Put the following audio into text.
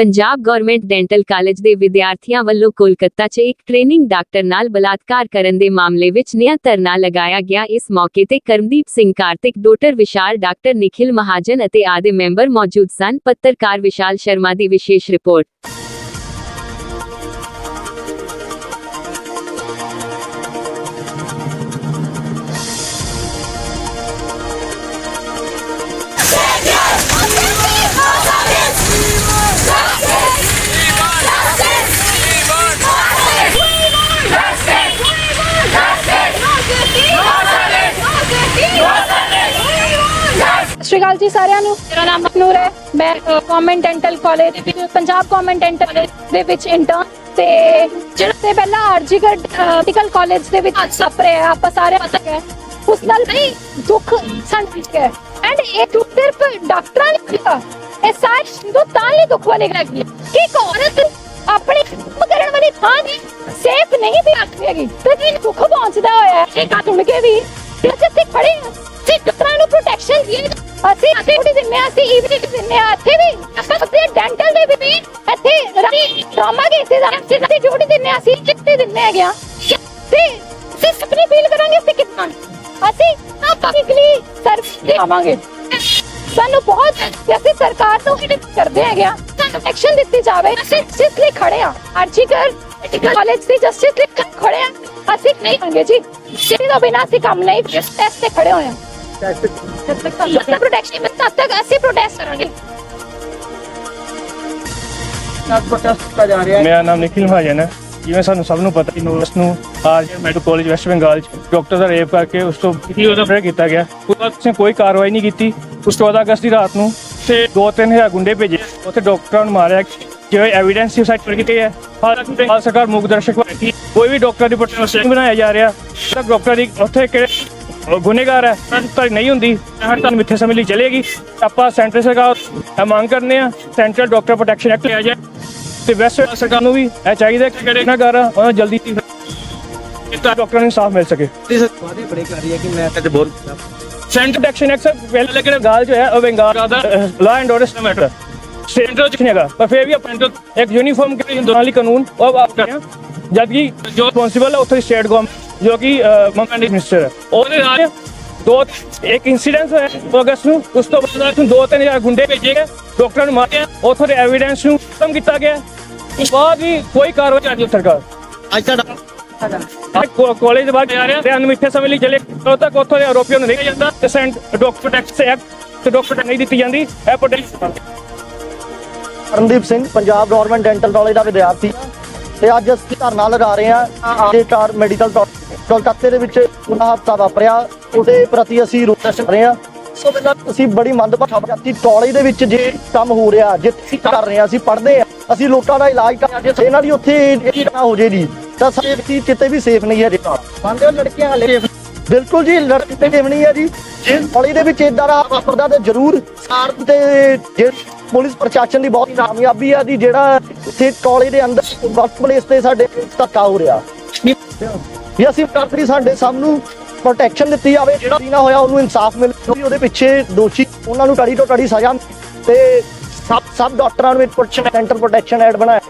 Punjab government dental college ਦੇ ਵਿਦਿਆਰਥੀਆਂ ਵੱਲੋਂ ਕੋਲਕਾਤਾ 'ਚ ਇੱਕ ਟ੍ਰੇਨਿੰਗ ਡਾਕਟਰ ਨਾਲ ਬਲਾਤਕਾਰ ਕਰਨ ਦੇ ਮਾਮਲੇ ਵਿੱਚ ਨਿਆਂ ਧਰਨਾ ਲਗਾਇਆ ਗਿਆ। ਇਸ ਮੌਕੇ ਤੇ ਕਰਮਦੀਪ ਸਿੰਘ ਕਾਰਤਿਕ, ਡਾਕਟਰ ਵਿਸ਼ਾਲ, ਡਾਕਟਰ ਨਿਖਿਲ ਮਹਾਜਨ ਅਤੇ ਆਦੇ ਮੈਂਬਰ ਮੌਜੂਦ ਸਨ। ਪੱਤਰਕਾਰ ਵਿਸ਼ਾਲ ਸ਼ਰਮਾ ਦੀ ਵਿਸ਼ੇਸ਼ ਰਿਪੋਰਟ। ਸ਼੍ਰੀ ਅਕਾਲ ਜੀ ਸਾਰਿਆਂ ਨੂੰ। ਮੇਰਾ ਨਾਮ ਨੂਰ ਹੈ। ਮੈਂ ਗਵਰਨਮੈਂਟ ਡੈਂਟਲ ਕਾਲਜ ਦੇ ਵਿੱਚ ਪੰਜਾਬ ਗਵਰਨਮੈਂਟ ਡੈਂਟਲ ਕਾਲਜ ਦੇ ਵਿੱਚ ਇੰਟਰਨ ਤੇ ਜਿਹੜਾ ਤੇ ਪਹਿਲਾਂ ਆਰਜੀਗੜ ਮੈਡੀਕਲ ਕਾਲਜ ਦੇ ਵਿੱਚ ਸਪਰੇ ਆਪਾਂ ਸਾਰੇ ਪਤਾ ਹੈ। ਉਸ ਨਾਲ ਨਹੀਂ। ਦੁੱਖ ਸੰਤਿਕ ਹੈ। ਐਂਡ ਇਹ ਦੁੱਖ ਸਿਰਫ ਡਾਕਟਰਾਂ ਨੇ ਕੀਤਾ। ਇਹ ਸਾਰੇ ਹਿੰਦੁਸਤਾਨ ਲਈ ਦੁੱਖ ਵਾਲੀ ਗੱਲ ਹੈ। ਕਿ ਇੱਕ ਔਰਤ ਆਪਣੀ ਕਰਨ ਵਾਲੀ ਥਾਂ ਦੀ ਸੇਫ ਨਹੀਂ ਵੀ ਆਖੇਗੀ ਤੇ ਇਹ ਦੁੱਖ ਪਹੁੰਚਦਾ ਹੋਇਆ ਇਹ ਸੁਣ ਕੇ ਵੀ ਇੱਥੇ ਖੜੇ ਹਾਂ ਤੇ ਡਾਕਟਰਾਂ ਨੂੰ ਪ੍ਰੋਟੈਕਸ਼ਨ ਦੀ ਅਸੀਂ ਅਸੀਂ ਉਹਦੀ ਦਿੰਨੇ ਹਾਂ, ਅਸੀਂ ਈਵੀ ਦਿੰਨੇ ਆ ਇੱਥੇ ਵੀ ਅਸੀਂ ਡੈਂਟਲ ਦੇ ਵੀ ਇੱਥੇ ਟਰਾਮਾ ਕੇਸਿਸ ਆ ਅਸੀਂ ਅਸੀਂ ਡਿਊਟੀ ਦਿੰਨੇ ਆ ਅਸੀਂ ਚਿੱਤੇ ਦਿੰਨੇ ਹੈਗੇ ਆ ਤੇ ਅਸੀਂ ਆਪਣੀ ਫੀਲ ਕਰਾਂਗੇ ਅਸੀਂ ਕਿੰਨਾ ਅਸੀਂ ਨਾ ਪਬਲਿਕਲੀ ਸਰਵਿਸ ਦੇਵਾਂਗੇ ਸਾਨੂੰ ਬਹੁਤ ਤੇ ਅਸੀਂ ਸਰਕਾਰ ਤੋਂ ਹੀ ਕਰਦੇ ਹੈਗੇ ਆ ਸਾਨੂੰ ਐਕਸ਼ਨ ਦਿੱਤੀ ਜਾਵੇ। ਅਸੀਂ ਜਿਸ ਲਈ ਖੜੇ ਆ ਅਰਜੀਕਰ ਮੈਡੀਕਲ ਕਾਲਜ ਦੀ ਜਸਟਿਸ ਲਈ ਖੜੇ ਆ ਅਸੀਂ ਨਹੀਂ ਮੰਗੇ ਜੀ। ਸਿਰ ਤੋਂ ਬਿਨਾਂ ਅਸੀਂ ਕੰਮ ਨਹੀਂ ਟੈਸਟ ਤੇ ਖੜੇ ਹੋਏ ਆ ਜਦ ਤੱਕ ਸਾਨੂੰ ਪ੍ਰੋਟੈਕਸ਼ਨ ਮਿਲਦਾ ਤਦ ਤੱਕ ਅਸੀਂ ਪ੍ਰੋਟੈਸਟ ਕਰਾਂਗੇ ਪ੍ਰੋਟੈਸਟ ਕੀਤਾ ਜਾ ਰਿਹਾ ਹੈ ਮੇਰਾ ਨਾਮ ਨਿਖਿਲ ਮਹਾਜਨ ਹੈ ਜਿਵੇਂ ਸਾਨੂੰ ਸਭ ਨੂੰ ਪਤਾ ਕਿ ਨੂਰਸ ਨੂੰ RG medical college west Bengal ਚ ਡਾਕਟਰ ਦਾ ਰੇਪ ਕਰਕੇ ਉਸ ਤੋਂ ਕੀ ਉਹਦਾ ਫ਼ਰਕ ਕੀਤਾ ਗਿਆ ਉਸ ਤੋਂ ਬਾਅਦ ਉਸਨੇ ਕੋਈ ਕਾਰਵਾਈ ਨਹੀਂ ਕੀਤੀ ਉਸ ਤੋਂ ਬਾਅਦ ਅਗਸਤ ਦੀ ਰਾਤ ਨੂੰ ਤੇ 2-3000 ਗੁੰਡੇ ਭੇਜੇ ਉੱਥੇ ਡਾਕਟਰਾਂ ਨੂੰ ਮਾਰਿਆ ਜਿਵੇਂ ਐਵੀਡੈਂਸ ਸੁਸਾਈਡ ਕਰ ਕੀਤੀ ਹੈ ਹਾਲਾਂਕਿ ਪੰਜਾਬ ਸਰਕਾਰ ਮੁੱਖ ਦਰਸ਼ਕ ਕੋਈ ਵੀ ਡਾਕਟਰ ਦੀ ਪ੍ਰੋਟੈਕਸ਼ਨ ਬਣਾਇਆ ਜਾ ਰਿਹਾ ਤੱਕ ਡਾਕਟਰ ਦੀ ਉੱਥੇ ਕਿਹੜੇ ਗੁਨੇਗਾਰ ਹੈ, ਤਾਂ ਨਹੀਂ ਹੁੰਦੀ। ਹਰ ਤਾਂ ਮਿੱਥੇ ਸਮੇਂ ਲਈ ਚਲੇਗੀ। ਆਪਾਂ ਸੈਂਟਰ ਸਰਕਾਰ ਮੰਗ ਕਰਨੇ ਆ, ਸੈਂਟਰਲ ਡਾਕਟਰ ਪ੍ਰੋਟੈਕਸ਼ਨ ਐਕਟ ਲਿਆ ਜਾਏ। ਤੇ ਵੈਸਟ ਸਰਕਾਰ ਨੂੰ ਵੀ ਇਹ ਚਾਹੀਦਾ ਕਿ ਜਿਹੜੇ ਗੁਨਾਹਗਾਰ ਆ, ਉਹਨਾਂ ਜਲਦੀ ਤਾਂ ਡਾਕਟਰਾਂ ਨੂੰ ਇਨਸਾਫ ਮਿਲ ਸਕੇ। ਇਸ ਬੜੇ ਕਰ ਰਹੀ ਹੈ ਕਿ ਮੈਂ ਤੇ ਬਹੁਤ ਸੈਂਟਰ ਪ੍ਰੋਟੈਕਸ਼ਨ ਐਕਟ ਪਹਿਲੇ ਲੇਕਿਨ ਗਾਲ ਜੋ ਹੈ ਉਹ ਬੰਗਾਲ ਦਾ law and order system matter centre ਚ ਨਹੀਂ ਪਰ ਫਿਰ ਵੀ ਆਪਾਂ ਇੱਕ ਯੂਨੀਫਾਰਮ ਕੇ ਹਿੰਦੁਸਤਾਨੀ ਕਾਨੂੰਨ, ਉਹ ਆਪ ਕਰ ਰਹੇ ਜੋ ਰਿਸਪੌਂਸਿਬਲ ਹੈ ਉੱਥੇ ਸਟੇਟ ਗਵਰਨਮੈਂਟ ਜੋ ਕਿ ਮਮੈਂਟ ਮਿਨਿਸਟਰ ਹੈ। ਉਹਦੇ ਨਾਲ ਦੋ ਇੱਕ ਇਨਸੀਡੈਂਟ ਹੋਇਆ ਉਹ ਅਗਸਤ ਨੂੰ। ਉਸ ਤੋਂ ਬਾਅਦ ਨੂੰ ਦੋ ਤਿੰਨ ਹਜ਼ਾਰ ਗੁੰਡੇ ਭੇਜੇ ਗਏ। ਡਾਕਟਰਾਂ ਨੂੰ ਮਾਰਿਆ। ਉੱਥੋਂ ਦੇ ਐਵੀਡੈਂਸ ਨੂੰ ਖਤਮ ਕੀਤਾ ਗਿਆ। ਉਸ ਤੋਂ ਬਾਅਦ ਵੀ ਕੋਈ ਕਾਰਵਾਈ ਨਹੀਂ ਹੋਈ ਸਰਕਾਰ। ਅੱਜ ਤੁਹਾਡਾ ਕਾਲਜ ਦੇ ਬਾਹਰ ਜਾ ਰਿਹਾ। ਤੇ ਅਨਮਿੱਥੇ ਸਮੇਂ ਲਈ ਚਲੇ ਉਦੋਂ ਤੱਕ ਉੱਥੋਂ ਦੇ ਆਰੋਪੀਆਂ ਨੂੰ ਨਹੀਂ ਜਾਂਦਾ। ਤੇ ਸੈਂਟ ਡਾਕਟਰ ਪ੍ਰੋਟੈਕਟ ਐਕਟ ਤੇ ਡਾਕਟਰ ਨਹੀਂ ਦਿੱਤੀ ਜਾਂਦੀ। ਇਹ protect Karandeep Singh Punjab government dental college ਦਾ ਵਿਦਿਆਰਥੀ। ਤੇ ਅੱਜ ਅਸੀਂ ਧਰਨਾ ਲਗਾ ਰਹੇ ਹਾਂ ਜੇ ਕਾਰ ਮੈਡੀਕਲ ਕੋਲਕਾਤੇ ਦੇ ਵਿੱਚ ਉਹਨਾਂ ਹਾਦਸਾ ਵਾਪਰਿਆ ਉਹਦੇ ਪ੍ਰਤੀ ਅਸੀਂ ਰੋਸ ਕਰ ਰਹੇ ਹਾਂ। ਸੋ ਪਹਿਲਾਂ ਅਸੀਂ ਬੜੀ ਮੰਦਭਾਗੀ ਕਿ ਕਾਲਜ ਦੇ ਵਿੱਚ ਜੇ ਕੰਮ ਹੋ ਰਿਹਾ ਜਿੱਥੇ ਅਸੀਂ ਕਰ ਰਹੇ ਹਾਂ ਅਸੀਂ ਪੜ੍ਹਦੇ ਹਾਂ ਅਸੀਂ ਲੋਕਾਂ ਦਾ ਇਲਾਜ ਕਰ ਜੇ ਇਹਨਾਂ ਦੀ ਉੱਥੇ ਇਹ ਨਾ ਹੋ ਜੇ ਜੀ ਤਾਂ ਵਿਅਕਤੀ ਕਿਤੇ ਵੀ ਸੇਫ ਨਹੀਂ ਹੈ ਜੀ। ਮੰਨਦੇ ਹੋ ਲੜਕੀਆਂ ਹਲੇ ਬਿਲਕੁਲ ਜੀ ਲੜਕੀ ਤੇ ਦੇਵਣੀ ਹੈ ਜੀ। ਜੇ ਕਾਲਜ ਦੇ ਵਿੱਚ ਇਦਾਂ ਦਾ ਵਾਪਰਦਾ ਤੇ ਜ਼ਰੂਰ ਸਾਰ ਤੇ ਜੇ ਪੁਲਿਸ ਪ੍ਰਸ਼ਾਸਨ ਦੀ ਬਹੁਤ ਨਾਮਯਾਬੀ ਆ ਦੀ ਜਿਹੜਾ ਇੱਥੇ ਕਾਲਜ ਦੇ ਅੰਦਰ ਵਰਕ ਪਲੇਸ ਤੇ ਸਾਡੇ ਧੱਕਾ ਹੋ ਰਿਹਾ। ਵੀ ਅਸੀਂ ਕਰਤਰੀ ਸਾਡੇ ਸਭ ਨੂੰ ਪ੍ਰੋਟੈਕਸ਼ਨ ਦਿੱਤੀ ਜਾਵੇ, ਜਿਹੜਾ ਵੀ ਨਾ ਹੋਇਆ ਉਹਨੂੰ ਇਨਸਾਫ ਮਿਲੇ, ਕਿਉਂਕਿ ਉਹਦੇ ਪਿੱਛੇ ਦੋਸ਼ੀ, ਉਹਨਾਂ ਨੂੰ ਟੜੀ ਤੋਂ ਟੜੀ ਸਜ਼ਾ ਤੇ ਸਭ ਸਭ ਡਾਕਟਰਾਂ ਨੂੰ ਪ੍ਰੋਟੈਕਸ਼ਨ ਸੈਂਟਰ ਪ੍ਰੋਟੈਕਸ਼ਨ ਐਡ ਬਣਾਇਆ।